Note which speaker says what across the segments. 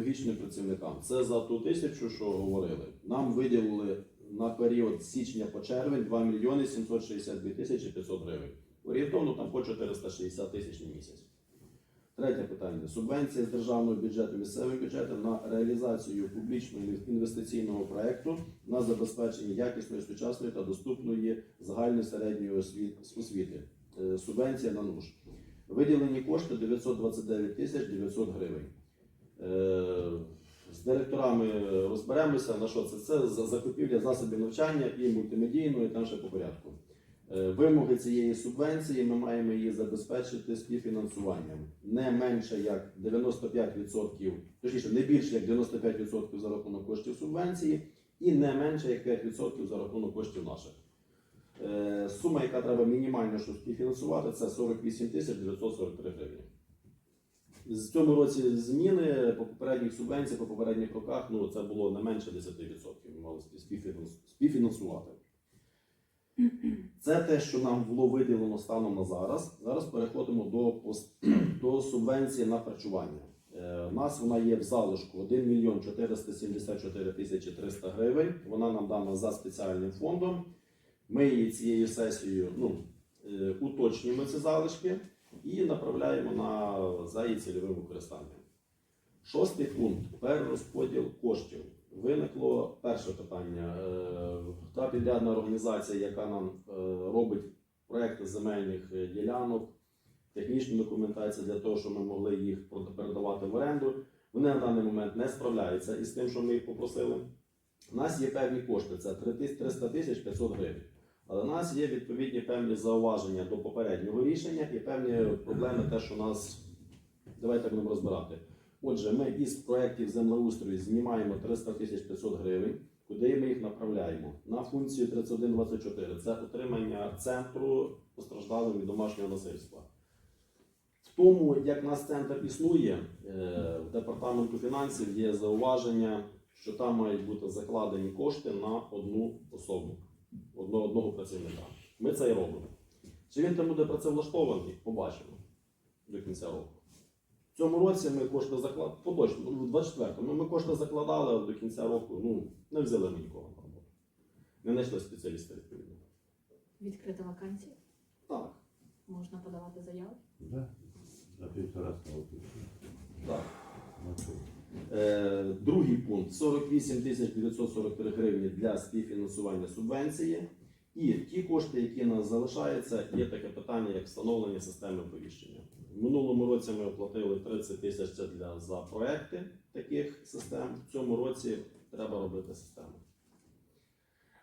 Speaker 1: Педагогічним працівникам. Це за ту тисячу, що говорили. Нам виділили на період з січня по червень 2 мільйони 762 тисячі 500 гривень. Орієнтовно там по 460 тисяч на місяць. Третє питання. Субвенція з державного бюджету місцевим бюджетом на реалізацію публічного інвестиційного проекту на забезпечення якісної, сучасної та доступної загальної середньої освіти. Е, Субвенція на НУШ. Виділені кошти 929 тисяч 900 гривень. Е, З директорами розберемося на що це. Це за- закупівля засобів навчання і мультимедійного, і там ще по порядку. Е, Вимоги цієї субвенції ми маємо її забезпечити співфінансуванням не менше як 95%, точніше, не більше як 95% за рахунок коштів субвенції, і не менше як 5% за рахунок коштів наших. Е, Сума, яка треба мінімально, щоб співфінансувати, це 48 тисяч 943 гривні. З цьому році зміни по попередніх субвенціях, по попередніх роках, ну це було не менше 10%. Ми мали співфінансувати. Це те, що нам було виділено станом на зараз. Зараз переходимо до, до субвенції на харчування. Е, У нас вона є в залишку 1 мільйон 474 тисячі 300 гривень. Вона нам дана за спеціальним фондом. Ми її цією сесією ну, е, уточнюємо ці залишки і направляємо на за її цільовим використанням. Шостий пункт перерозподіл коштів. Виникло перше питання. Е, Та підрядна організація, яка нам е, робить проекти земельних е, ділянок, технічну документацію для того, щоб ми могли їх передавати в оренду, вони на даний момент не справляються із тим, що ми їх попросили. У нас є певні кошти, це 300 тисяч 500 гривень. Але у нас є відповідні певні зауваження до попереднього рішення і певні проблеми, те, що нас давайте будемо розбирати. Отже, ми із проєктів землеустрою знімаємо 300 тисяч 500 гривень. Куди ми їх направляємо? На функцію 3124. Це отримання центру постраждалим від домашнього насильства. В тому, як нас центр існує, е, в департаменту фінансів є зауваження, що там мають бути закладені кошти на одну особу, одного, одного працівника. Ми це і робимо. Чи він там буде працевлаштований, побачимо до кінця року. В цьому році ми кошти закладали, поточно, ну, в 24-му ми кошти закладали, але до кінця року ну, не взяли ми нікого на роботу. Не знайшли спеціаліста відповідно.
Speaker 2: Відкрита вакансія,
Speaker 1: Так,
Speaker 2: можна подавати заяву.
Speaker 3: Да? За півтора столу.
Speaker 1: так. Е, другий пункт 48 943 гривні для співфінансування субвенції. І ті кошти, які у нас залишаються, є таке питання, як встановлення системи оповіщення. В минулому році ми оплатили 30 тисяч для за проекти таких систем. В цьому році треба робити систему.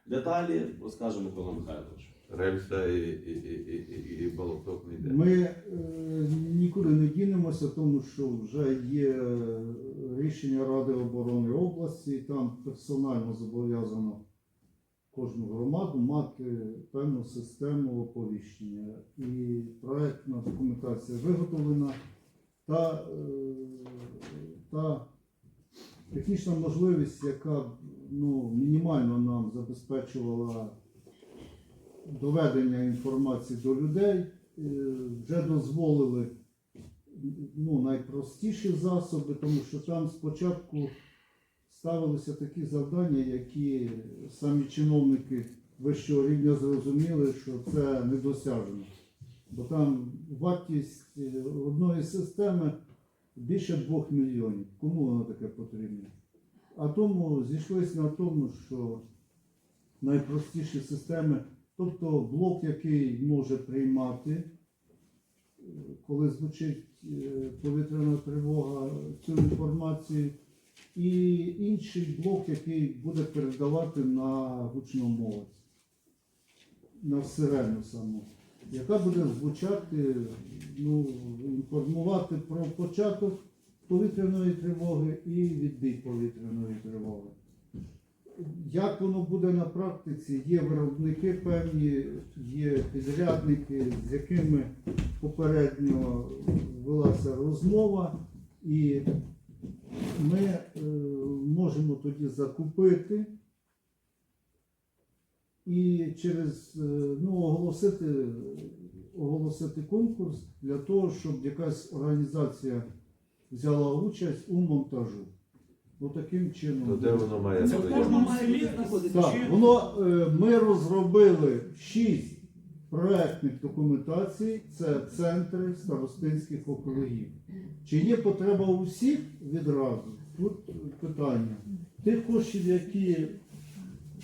Speaker 1: Деталі розкаже Микола Михайлович.
Speaker 3: Рельса і, і, і, і, і, болоток не йде.
Speaker 4: Ми е, нікуди не дінемося, тому що вже є рішення Ради оборони області, там персонально зобов'язано кожну громаду мати певну систему оповіщення. І проектна документація виготовлена та, е, та технічна можливість, яка ну, мінімально нам забезпечувала доведення інформації до людей, е, вже дозволили ну, найпростіші засоби, тому що там спочатку ставилися такі завдання, які самі чиновники вищого рівня зрозуміли, що це недосяжно. Бо там вартість е, одної системи більше 2 мільйонів. Кому воно таке потрібно? А тому зійшлися на тому, що найпростіші системи Тобто блок, який може приймати, е, коли звучить е, повітряна тривога, цю інформацію, і інший блок, який буде передавати на гучномовець, на сирену саму, яка буде звучати, ну, інформувати про початок повітряної тривоги і відбій повітряної тривоги. Як воно буде на практиці? Є виробники певні, є підрядники, з якими попередньо велася розмова, і ми е, можемо тоді закупити і через е, ну, оголосити, оголосити конкурс для того, щоб якась організація взяла участь у монтажу. Ну таким чином.
Speaker 3: То де воно має
Speaker 5: Це в кожному селі знаходиться.
Speaker 4: Так,
Speaker 5: Чи-
Speaker 4: воно е, ми розробили шість проектних документацій. Це центри старостинських округів. Чи є потреба у всіх відразу? Тут питання. Тих коштів, які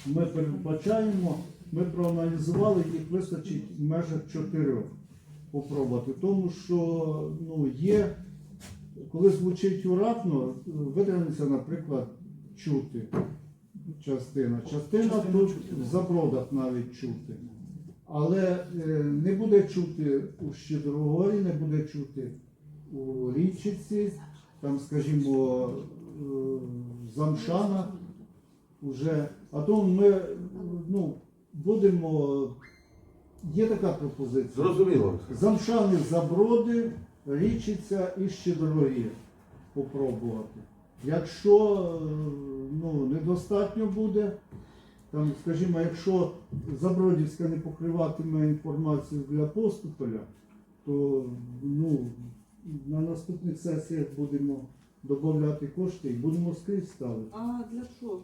Speaker 4: ми передбачаємо, ми проаналізували, їх вистачить в межах чотирьох попробувати. Тому що ну, є, коли звучить уратно, видається, наприклад, чути частина. Частина
Speaker 5: Частину
Speaker 4: тут
Speaker 5: чути,
Speaker 4: в
Speaker 5: да.
Speaker 4: забродах навіть чути. Але е, не буде чути у Щедрогорі, не буде чути у Річиці, там, скажімо, е, в Замшанах уже. А тому ми ну, будемо. Є така пропозиція.
Speaker 3: Зрозуміло.
Speaker 4: Замшани заброди, річиця і щедрогір попробувати. Якщо е, ну, недостатньо буде, там, скажімо, якщо Забродівська не покриватиме інформацію для поступоля, то ну, на наступних сесіях будемо додати кошти і будемо скрізь ставити.
Speaker 6: А для чого?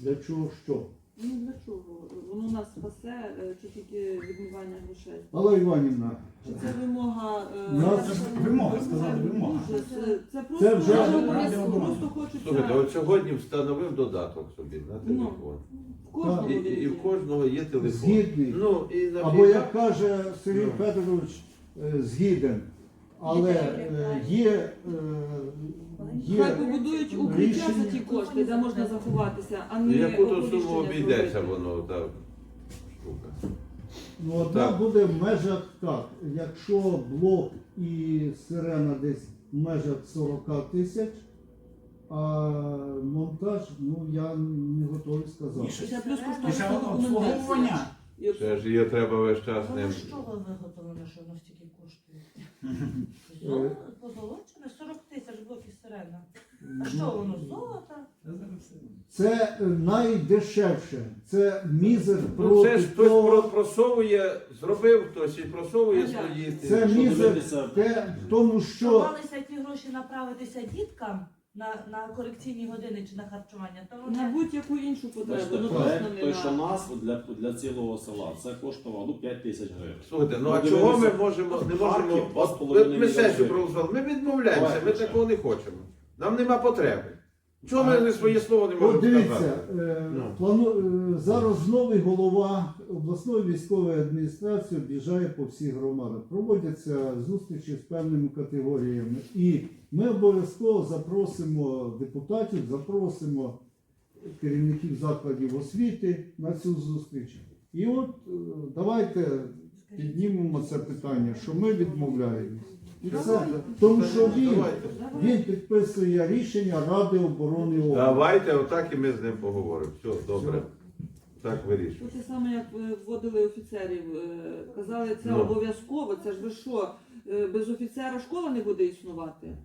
Speaker 4: Для чого що?
Speaker 6: Ну для чого? Воно нас спасе е, чи тільки відмивання грошей?
Speaker 4: Алла Іванівна,
Speaker 6: Чи це вимога? е,
Speaker 4: Нас-
Speaker 5: Це ж вимога, сказали, вимога.
Speaker 6: Дуже, Це, це просто,
Speaker 4: Це вже-
Speaker 6: просто, просто хочеться
Speaker 3: Слухайте, от сьогодні встановив додаток собі на
Speaker 6: Ну,
Speaker 3: телефон.
Speaker 6: в кожному
Speaker 3: І, і, і в
Speaker 6: віці.
Speaker 3: кожного є телефон.
Speaker 4: Згідний.
Speaker 3: Ну, і на
Speaker 4: Або як каже Сергій
Speaker 3: Ну.
Speaker 4: Федорович, е, згіден. Але е, є, е,
Speaker 6: Хай
Speaker 4: є
Speaker 6: побудують укриття за ті кошти, де можна заховатися, а
Speaker 3: Ну,
Speaker 6: не
Speaker 3: яку то
Speaker 6: оповіщення
Speaker 3: суму обійдеться
Speaker 6: зробити.
Speaker 3: воно, та штука.
Speaker 4: ну, одна
Speaker 3: Так.
Speaker 4: буде в межах так. Якщо блок і сирена десь в межах 40 тисяч, а монтаж, ну я не готовий сказати.
Speaker 6: Ще плюс
Speaker 5: І ще
Speaker 6: коштовна
Speaker 5: обслуговування.
Speaker 3: Це ж її треба весь час ним.
Speaker 7: з чого виготовлено, що воно стільки коштує?
Speaker 4: Е.
Speaker 7: Позолочене, 40 тисяч А що воно, золото?
Speaker 4: Це е, найдешевше. Це мізер
Speaker 3: Ну,
Speaker 4: проти
Speaker 3: це ж хтось
Speaker 4: того.
Speaker 3: просовує, зробив хтось і просовує
Speaker 6: А як?
Speaker 3: свої.
Speaker 4: Це мізер
Speaker 1: дивитися,
Speaker 4: те, в тому, що
Speaker 7: Намагалися ті гроші направитися діткам на, на корекційні години чи на харчування, то
Speaker 6: На
Speaker 7: вони
Speaker 6: будь-яку іншу потребу,
Speaker 1: Бачите,
Speaker 6: ну точно
Speaker 1: проект
Speaker 6: не
Speaker 1: той, що
Speaker 6: на...
Speaker 1: нас для, для цілого села, це коштувало ну, 5 тисяч гривень.
Speaker 3: Слухайте, ну
Speaker 1: а
Speaker 3: а чого ми можемо, не
Speaker 1: Харків,
Speaker 3: можемо.
Speaker 1: два з половиною
Speaker 3: ми, ми
Speaker 1: мільйони
Speaker 3: сесію
Speaker 1: гривень.
Speaker 3: проголосували, ми відмовляємося, ми такого не хочемо. Нам нема потреби. Чого ми не своє слово не
Speaker 4: От
Speaker 3: можемо
Speaker 4: дивіться,
Speaker 3: сказати?
Speaker 4: е,
Speaker 3: Ну.
Speaker 4: плану, е, зараз новий голова обласної військової адміністрації об'їжджає по всіх громадах. Проводяться зустрічі з певними категоріями. І ми обов'язково запросимо депутатів, запросимо керівників закладів освіти на цю зустріч. І от е, давайте піднімемо це питання, що ми відмовляємось. Тому що він, він підписує рішення Ради оборони області.
Speaker 3: Давайте, отак і ми з ним поговоримо. Все, добре. Так вирішуємо.
Speaker 6: Це те саме, як ви вводили офіцерів. е, Казали, це
Speaker 3: Ну.
Speaker 6: обов'язково. Це ж ви що, е, без офіцера школа не буде існувати?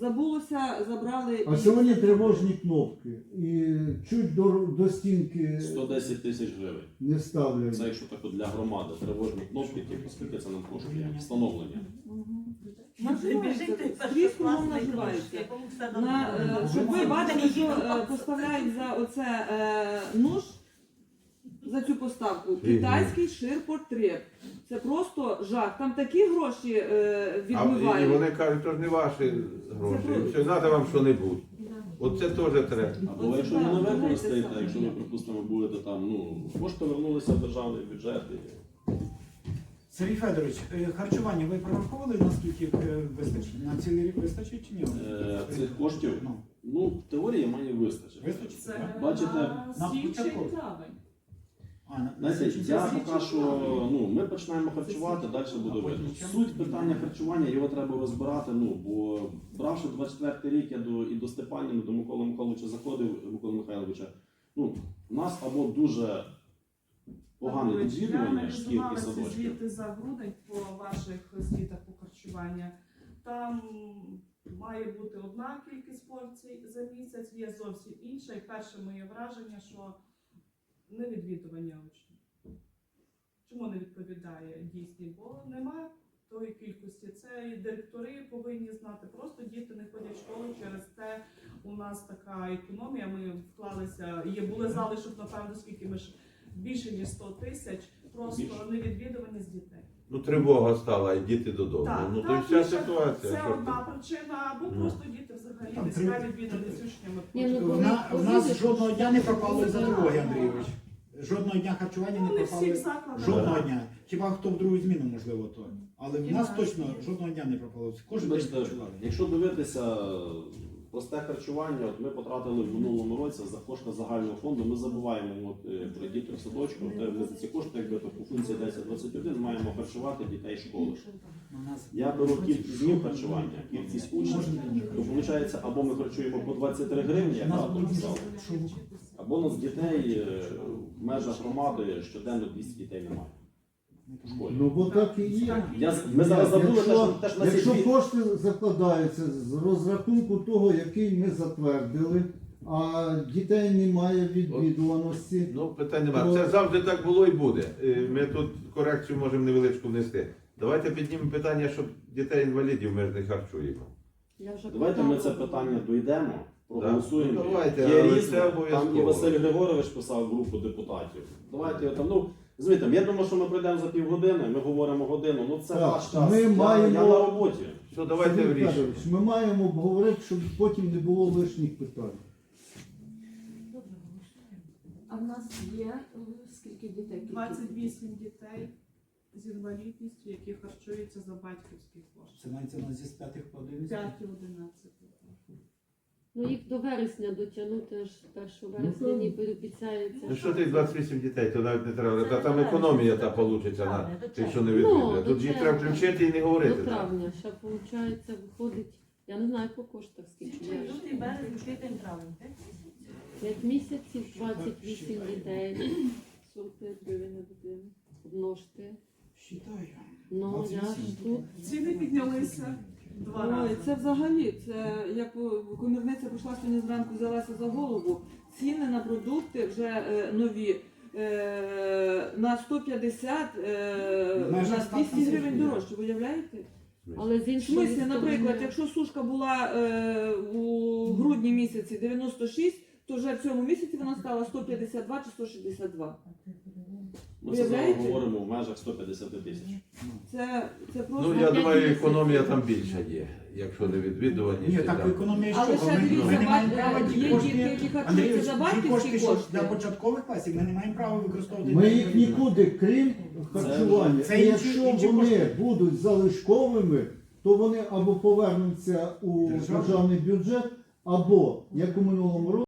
Speaker 6: Забулося, забрали.
Speaker 4: А
Speaker 6: і-
Speaker 4: сьогодні тривожні кнопки. І чуть до, до стінки
Speaker 1: 110 тисяч гривень.
Speaker 4: не ставлять.
Speaker 1: Це якщо так от для громади, тривожні кнопки, типу, скільки це нам коштує? Встановлення.
Speaker 6: Мгм.
Speaker 7: біжить
Speaker 6: Наживається. На, е, щоб ви бачили, що е, поставляють за оце е, нуж, за цю поставку. Китайський ширпотреб. Це просто жах. Там такі гроші е,
Speaker 3: А, і, і
Speaker 6: відмивають.
Speaker 3: вони кажуть, то ж не ваші гроші.
Speaker 6: Це
Speaker 3: треба вам що-небудь. Оце теж треба.
Speaker 1: Або якщо ви не використаєте, якщо ви, припустимо, будете там, ну, кошти вернулися в державний бюджет. І...
Speaker 5: Сергій Федорович, е, харчування ви прораховували, наскільки е, вистачить? На цілий рік вистачить чи ні?
Speaker 1: Е, цих коштів,
Speaker 5: Ну,
Speaker 1: ну, в теорії має вистачити.
Speaker 5: вистачить?
Speaker 8: Це?
Speaker 1: Бачите,
Speaker 5: на
Speaker 8: січень
Speaker 5: початку.
Speaker 8: травень.
Speaker 5: А,
Speaker 1: я поки що, ну, ми починаємо харчувати, далі буде видно. Суть питання харчування, його треба розбирати, ну, бо бравши 24 рік, я до, і до Степаніни, до Миколи Михайловича заходив, Миколи Михайловича, ну, у нас або дуже
Speaker 8: Павлович,
Speaker 1: відвідування
Speaker 8: Я
Speaker 1: шкіл і
Speaker 8: аналізувала ці
Speaker 1: садочків.
Speaker 8: звіти за грудень по ваших звітах по харчуванню. Там має бути одна кількість порцій за місяць, є зовсім інша. І перше моє враження, що не відвідування учнів. Чому не відповідає дійсні? Бо нема тої кількості. Це і директори повинні знати. Просто діти не ходять в школу через те. У нас така економія. Ми вклалися. Є були залишок, напевно, скільки ми ж більше ніж 100 тисяч. Просто невідвідуваність дітей.
Speaker 3: Ну, тривога стала, і діти додому.
Speaker 8: Так,
Speaker 3: ну, то
Speaker 8: так,
Speaker 3: вся ситуація.
Speaker 8: Це
Speaker 3: що ти.
Speaker 8: одна причина, або
Speaker 3: Ну.
Speaker 8: просто діти взагалі
Speaker 5: Там
Speaker 8: не
Speaker 5: три-
Speaker 8: цікаві відвідати з учнями.
Speaker 2: Ні, ну,
Speaker 5: В, на, в нас жодного дня не пропало за тривоги, Андрійович. Жодного дня харчування
Speaker 8: Ну,
Speaker 5: не
Speaker 8: не всіх
Speaker 5: пропало.
Speaker 8: закладах.
Speaker 5: Жодного дня. Хіба хто в другу зміну, можливо, то. Але в нас точно жодного дня не пропало. Кожен день
Speaker 1: Бачите, якщо дивитися просте харчування, от ми потратили в минулому році за кошти загального фонду. Ми забуваємо от, е, про дітей в садочку. Де ми за ці кошти, якби то по функції 1021 маємо харчувати дітей школи. Я беру кількість днів харчування, кількість учнів, то виходить, або ми харчуємо по 23 гривні, як тато писав, або у нас дітей е, в межах громади щоденно 200 дітей немає.
Speaker 4: Ну бо так і є.
Speaker 1: Я, ми зараз забули, те, що,
Speaker 4: якщо,
Speaker 1: те, що
Speaker 4: якщо
Speaker 1: дві-
Speaker 4: кошти закладаються з розрахунку того, який ми затвердили, а дітей немає відвідуваності.
Speaker 3: Ну, питань немає. Це завжди так було і буде. Е, Ми тут корекцію можемо невеличку внести. Давайте піднімемо питання, щоб дітей-інвалідів ми ж не харчуємо.
Speaker 2: Я вже
Speaker 1: Давайте ми це питання дійдемо, проголосуємо.
Speaker 3: Ну, давайте,
Speaker 1: Є
Speaker 3: але
Speaker 1: різне.
Speaker 3: це
Speaker 1: Там і. Василь Григорович писав групу депутатів. Давайте там, ну, звідти, я думаю, що ми прийдемо за півгодини, ми говоримо годину, ну це
Speaker 4: Так,
Speaker 1: ваш час.
Speaker 4: ми
Speaker 1: я,
Speaker 4: маємо-
Speaker 1: я на роботі.
Speaker 3: Все, давайте
Speaker 4: Сергій
Speaker 3: вирішимо.
Speaker 4: Федорович, Ми маємо обговорити, щоб потім не було лишніх питань.
Speaker 2: А в нас є е, скільки дітей? Кількість?
Speaker 8: 28 дітей з інвалідністю, які харчуються за батьківський кошт.
Speaker 5: Це мається на зі з п'ятих по 11.
Speaker 8: 5 і 11.
Speaker 9: Ну їх до вересня дотягнути аж 1 вересня
Speaker 4: так.
Speaker 9: ніби обіцяється.
Speaker 3: Ну що ти 28 дітей, то навіть не треба. Та там економія та вийде на тих, що не
Speaker 9: Ну,
Speaker 3: відвідує. Тут
Speaker 9: до
Speaker 3: їх треба включити і не
Speaker 9: До
Speaker 3: говорити. так.
Speaker 9: травня. Ще виходить, виходить, я не знаю по коштах скільки.
Speaker 7: Лютий, березень, квітень, травень. П'ять місяців.
Speaker 9: 5 місяців, 28 дітей, 45 гривень на дитину. Множте.
Speaker 5: Считаю.
Speaker 9: Ну, я ж тут.
Speaker 8: Ціни піднялися два
Speaker 6: Ой,
Speaker 8: рази.
Speaker 6: це взагалі, це як комірниця прийшла сьогодні зранку, взялася за голову. Ціни на продукти вже е, нові. Е, на 150, е,
Speaker 5: Майже
Speaker 6: на
Speaker 5: 100
Speaker 6: 200 гривень
Speaker 5: гривень.
Speaker 6: дорожче, виявляєте?
Speaker 9: Але з
Speaker 6: В
Speaker 9: іншої
Speaker 6: смислі,
Speaker 9: сторони-
Speaker 6: наприклад, якщо сушка була е, у грудні місяці 96, то вже в цьому місяці вона стала 152 чи 162.
Speaker 1: Ми це зараз
Speaker 6: Уявляєте?
Speaker 1: говоримо в межах 150 тисяч.
Speaker 6: Це, це просто...
Speaker 3: Ну, я думаю, економія там більша є, якщо не відвідуваність.
Speaker 5: Ні, так економія
Speaker 6: Але ще
Speaker 5: Ми,
Speaker 6: дивіться,
Speaker 5: ми не маємо
Speaker 6: бать-
Speaker 5: права ті
Speaker 6: є
Speaker 5: кошти.
Speaker 6: дітки, які харчуються
Speaker 5: Андрійович,
Speaker 6: за
Speaker 5: ті
Speaker 6: батьківські
Speaker 5: кошти, що
Speaker 6: кошти.
Speaker 5: для початкових класів, ми не маємо права використовувати.
Speaker 4: Ми їх нікуди, крім харчування.
Speaker 5: Це
Speaker 4: І
Speaker 5: інші-
Speaker 4: якщо
Speaker 5: інші
Speaker 4: вони
Speaker 5: кошти.
Speaker 4: будуть залишковими, то вони або повернуться у
Speaker 5: Державний.
Speaker 4: державний бюджет, або як у минулому році.